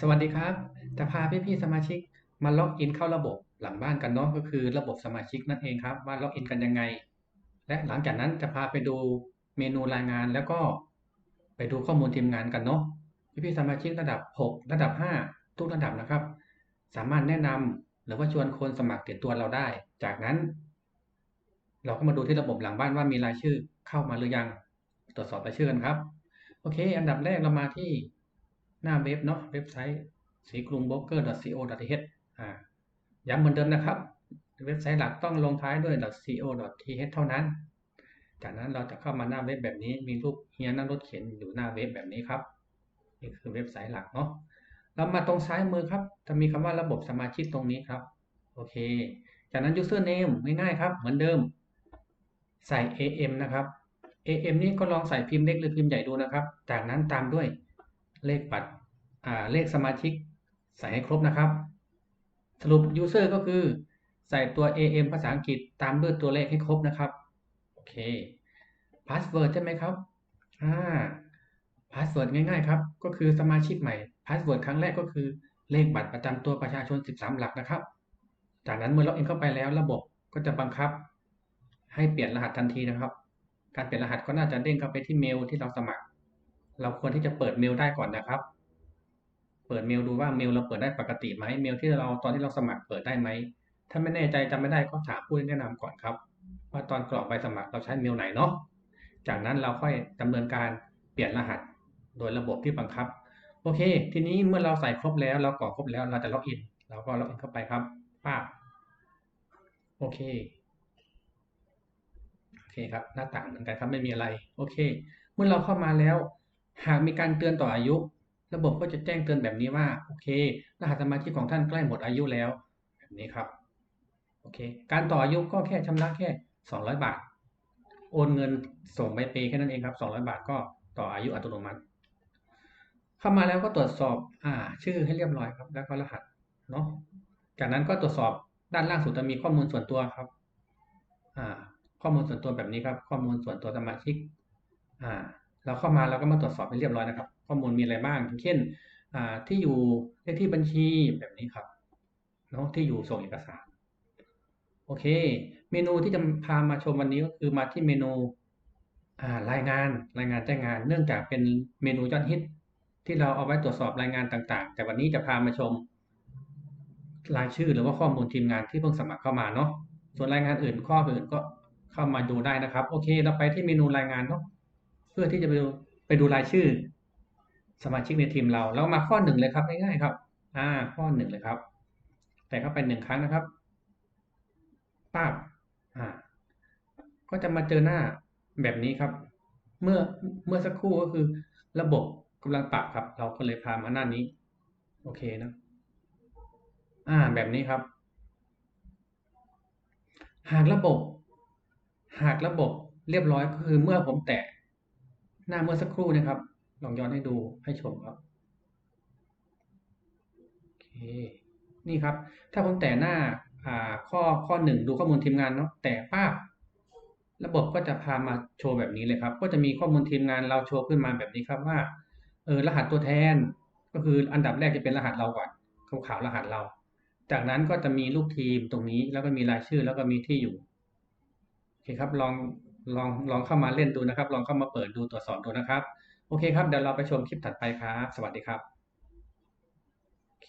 สวัสดีครับ จะพาพี่ๆสมาชิกมาล็อกอินเข้าระบบหลังบ้านกันเนาะก็คือระบบสมาชิกนั่นเองครับ ว่าล็อกอินกันยังไง และหลังจากนั้นจะพาไปดูเมนูรายงานแล้วก็ไปดูข้อมูลทีมงานกันเนาะพี่ๆสมาชิกระดับ 6 ระดับ 5 ทุกระดับนะครับ สามารถแนะนำหรือว่าชวนคนสมัครติดตัวเราได้ จากนั้น เราก็มาดูที่ระบบหลังบ้านว่ามีรายชื่อเข้ามาหรือยัง ตรวจสอบรายชื่อกันครับ โอเค อันดับแรกเรามาที่ หน้าเว็บเนาะเว็บไซต์สีกรุงโบรกเกอร์ co th อ่าย้ำเหมือนเดิมนะครับ เว็บไซต์หลักต้องลงท้ายด้วย co th เท่านั้น จากนั้นเราจะเข้ามาหน้าเว็บแบบนี้ มีรูปเฮียนั่งรถเข็นอยู่หน้าเว็บแบบนี้ครับ นี่คือเว็บไซต์หลักเนาะเรามาตรงซ้ายมือครับ จะมีคำว่าระบบสมาชิกตรงนี้ครับ โอเค จากนั้น username ง่ายๆครับ เหมือนเดิม ใส่ am นะครับ am นี่ก็ลองใส่พิมพ์เล็กหรือพิมพ์ใหญ่ดูนะครับ จากนั้นตามด้วย เลขบัตรอ่าเลขสมาชิกใส่ให้ครบนะครับ สรุป user ก็คือใส่ตัว am ภาษาอังกฤษตามด้วยตัวเลขให้ครบนะครับ โอเค password ใช่ไหมครับอ่า password ง่ายๆครับ ก็คือสมาชิกใหม่ password ครั้งแรกก็คือเลขบัตรประจำตัวประชาชน 13 หลักนะครับ จากนั้นเมื่อล็อกอินเข้าไปแล้วระบบก็จะบังคับ ให้เปลี่ยนรหัสทันทีนะครับ การเปลี่ยนรหัสก็น่าจะเด้งเข้าไปที่เมลที่เราสมัคร เราควรที่จะเปิดเมลได้ก่อนนะครับ เปิดเมลดูว่าเมลเราเปิดได้ปกติไหมเมลที่เราตอนที่เราสมัครเปิดได้ไหม ถ้าไม่แน่ใจจำไม่ได้ก็ถามผู้แนะนำก่อนครับ ว่าตอนกรอกใบสมัครเราใช้เมลไหนเนาะ จากนั้นเราค่อยดำเนินการเปลี่ยนรหัส โดยระบบที่บังคับ โอเค ทีนี้เมื่อเราใส่ครบแล้ว เรากรอกครบแล้วเราจะล็อกอิน เราก็ล็อกอินเข้าไปครับป้าโอเคโอเคครับหน้าต่างเหมือนกันครับไม่มีอะไร โอเค เมื่อเราเข้ามาแล้ว หากมีการเตือนต่ออายุ ระบบก็จะแจ้งเตือนแบบนี้ว่าโอเค รหัสสมาชิกของท่านใกล้หมดอายุแล้ว แบบนี้ครับโอเค การต่ออายุก็แค่ชำระแค่ 200 บาท โอนเงินส่งใบเปแค่นั้นเองครับ 200 บาทก็ต่ออายุอัตโนมัติ เข้ามาแล้วก็ตรวจสอบอ่าชื่อให้เรียบร้อยครับ แล้วก็รหัสเนาะจากนั้นก็ตรวจสอบด้านล่างสุดจะมีข้อมูลส่วนตัวครับอ่าข้อมูลส่วนตัวแบบนี้ครับ ข้อมูลส่วนตัวสมาชิกอ่า เราเข้ามาเราก็มาตรวจสอบให้เรียบร้อยนะครับ ข้อมูลมีอะไรบ้าง เช่นที่อยู่เลขที่บัญชีแบบนี้ครับเนาะที่อยู่ส่งเอกสาร โอเค เมนูที่จะพามาชมวันนี้ก็คือมาที่เมนูรายงานรายงานแจ้งงาน เนื่องจากเป็นเมนูยอดฮิตที่เราเอาไว้ตรวจสอบรายงานต่างๆ แต่วันนี้จะพามาชมรายชื่อหรือว่าข้อมูลทีมงานที่เพิ่งสมัครเข้ามาเนาะส่วนรายงานอื่นข้ออื่นก็เข้ามาดูได้นะครับ โอเค เราไปที่เมนูรายงานเนาะ พื่อที่จะไปดูไปดูรายชื่อ สมาชิกในทีมเราเรามาข้อหนึ่งเลยครับง่ายๆครับ อ่า ข้อหนึ่งเลยครับ แต่เข้าไปหนึ่งครั้งนะครับป้าบอ่า ก็จะมาเจอหน้าแบบนี้ครับ เมื่อเมื่อสักครู่ก็คือ ระบบกำลังปรับครับ เราก็เลยพามาหน้านี้ โอเคนะ อ่า แบบนี้ครับ หากระบบ หากระบบเรียบร้อยก็คือเมื่อผมแตะ หน้าเมื่อสักครู่นะครับ ลองย้อนให้ดูให้ชมครับโอเคนี่ครับ ถ้าผมแตะหน้าอ่าข้อข้อหนึ่งดูข้อมูลทีมงานเนาะแตะป้าบระบบก็จะพามาโชว์แบบนี้เลยครับ ก็จะมีข้อมูลทีมงานเราโชว์ขึ้นมาแบบนี้ครับว่าเออรหัสตัวแทน ก็คืออันดับแรกจะเป็นรหัสเราก่อนขาวๆรหัสเรา จากนั้นก็จะมีลูกทีมตรงนี้แล้วก็มีรายชื่อแล้วก็มีที่อยู่โอเคครับลอง ลองลองเข้ามาเล่นดูนะครับ ลองเข้ามาเปิดดูตรวจสอบดูนะครับ โอเคครับ เดี๋ยวเราไปชมคลิปถัดไปครับ สวัสดีครับ โอเค